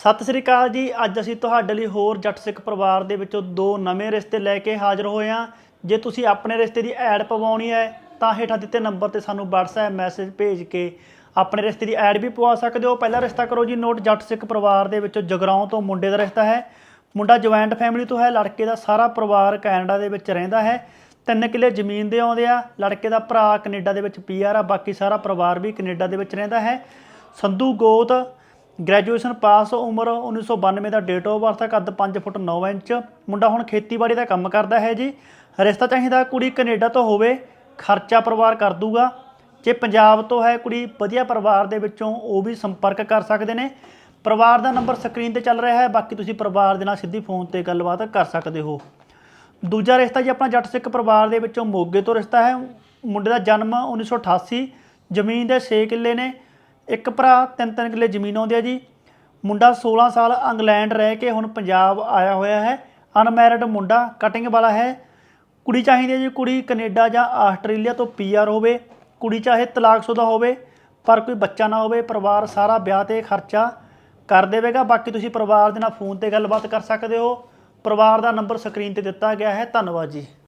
ਸਤਿ ਸ੍ਰੀ ਅਕਾਲ ਜੀ। ਅੱਜ ਅਸੀਂ ਤੁਹਾਡੇ ਲਈ ਹੋਰ ਜੱਟ ਸਿੱਖ ਪਰਿਵਾਰ ਦੇ ਵਿੱਚੋਂ ਦੋ ਨਵੇਂ ਰਿਸ਼ਤੇ ਲੈ ਕੇ ਹਾਜ਼ਰ ਹੋਏ ਹਾਂ। ਜੇ ਤੁਸੀਂ ਆਪਣੇ ਰਿਸ਼ਤੇ ਦੀ ਐਡ ਪਵਾਉਣੀ ਹੈ, ਤਾਂ ਹੇਠਾਂ ਦਿੱਤੇ ਨੰਬਰ ਤੇ ਸਾਨੂੰ WhatsApp ਮੈਸੇਜ ਭੇਜ ਕੇ ਆਪਣੇ ਰਿਸ਼ਤੇ ਦੀ ਐਡ ਵੀ ਪਵਾ ਸਕਦੇ ਹੋ। ਪਹਿਲਾ ਰਿਸ਼ਤਾ ਕਰੋ ਜੀ, ਨੋਟ ਜੱਟ ਸਿੱਖ ਪਰਿਵਾਰ ਦੇ ਵਿੱਚੋਂ ਜਗਰਾਉਂ ਤੋਂ ਮੁੰਡੇ ਦਾ ਰਿਸ਼ਤਾ ਹੈ। ਮੁੰਡਾ ਜੁਆਇੰਟ ਫੈਮਿਲੀ ਤੋਂ ਹੈ, ਲੜਕੇ ਦਾ ਸਾਰਾ ਪਰਿਵਾਰ ਕੈਨੇਡਾ ਦੇ ਵਿੱਚ ਰਹਿੰਦਾ ਹੈ। ਤਿੰਨ ਕਿੱਲੇ ਜ਼ਮੀਨ ਦੇ ਆਉਂਦੇ ਆ। ਲੜਕੇ ਦਾ ਭਰਾ ਕੈਨੇਡਾ ਦੇ ਵਿੱਚ ਪੀਆਰ ਆ, ਬਾਕੀ ਸਾਰਾ ਪਰਿਵਾਰ ਵੀ ਕੈਨੇਡਾ ਦੇ ਵਿੱਚ ਰਹਿੰਦਾ ਹੈ। ਸੰਧੂ ਗੋਤ ਗ੍ਰੈਜੂਏਸ਼ਨ ਪਾਸ ਉਮਰ 1992 ਦਾ ਡੇਟ ਆਫ ਬਰਥ ਹੈ ਕੱਦ 5 ਫੁੱਟ 9 ਇੰਚ। ਮੁੰਡਾ ਹੁਣ ਖੇਤੀਬਾੜੀ ਦਾ ਕੰਮ ਕਰਦਾ ਹੈ ਜੀ। ਰਿਸ਼ਤਾ ਚਾਹੀਦਾ ਕੁੜੀ ਕੈਨੇਡਾ ਤੋਂ ਹੋਵੇ, ਖਰਚਾ ਪਰਿਵਾਰ ਕਰ ਦੂਗਾ। ਜੇ ਪੰਜਾਬ ਤੋਂ ਹੈ ਕੁੜੀ, ਵਧੀਆ ਪਰਿਵਾਰ ਦੇ ਵਿੱਚੋਂ ਉਹ ਵੀ ਸੰਪਰਕ ਕਰ ਸਕਦੇ ਨੇ। ਪਰਿਵਾਰ ਦਾ ਨੰਬਰ ਸਕਰੀਨ ਤੇ ਚੱਲ ਰਿਹਾ ਹੈ, ਬਾਕੀ ਤੁਸੀਂ ਪਰਿਵਾਰ ਦੇ ਨਾਲ ਸਿੱਧੀ ਫੋਨ ਤੇ ਗੱਲਬਾਤ ਕਰ ਸਕਦੇ ਹੋ। ਦੂਜਾ ਰਿਸ਼ਤਾ ਜੀ, ਆਪਣਾ ਜੱਟ ਸਿੱਖ ਪਰਿਵਾਰ ਦੇ ਵਿੱਚੋਂ ਮੋਗੇ ਤੋਂ ਰਿਸ਼ਤਾ ਹੈ। ਮੁੰਡੇ ਦਾ ਜਨਮ 1988 ਜ਼ਮੀਨ ਦੇ 6 ਕਿੱਲੇ ਨੇ। ਇੱਕ ਭਰਾ, ਤਿੰਨ ਤਿੰਨ ਕਿੱਲੇ ਜ਼ਮੀਨ ਆਉਂਦੇ ਆ ਜੀ। ਮੁੰਡਾ 16 ਸਾਲ ਇੰਗਲੈਂਡ ਰਹਿ ਕੇ ਹੁਣ ਪੰਜਾਬ ਆਇਆ ਹੋਇਆ ਹੈ। ਅਨਮੈਰਿਡ ਮੁੰਡਾ, ਕਟਿੰਗ ਵਾਲਾ ਹੈ। ਕੁੜੀ ਚਾਹੀਦੀ ਹੈ ਜੀ ਕੁੜੀ ਕੈਨੇਡਾ ਜਾਂ ਆਸਟ੍ਰੇਲੀਆ ਤੋਂ ਪੀਆਰ ਹੋਵੇ। ਕੁੜੀ ਚਾਹੇ ਤਲਾਕਸ਼ੁਦਾ ਹੋਵੇ, ਪਰ ਕੋਈ ਬੱਚਾ ਨਾ ਹੋਵੇ, ਪਰਿਵਾਰ ਸਾਰਾ ਵਿਆਹ ਤੇ ਖਰਚਾ ਕਰ ਦੇਵੇਗਾ। ਬਾਕੀ ਤੁਸੀਂ ਪਰਿਵਾਰ ਦੇ ਨਾਲ ਫੋਨ ਤੇ ਗੱਲਬਾਤ ਕਰ ਸਕਦੇ ਹੋ। ਪਰਿਵਾਰ ਦਾ ਨੰਬਰ ਸਕਰੀਨ ਤੇ ਦਿੱਤਾ ਗਿਆ ਹੈ। ਧੰਨਵਾਦ ਜੀ।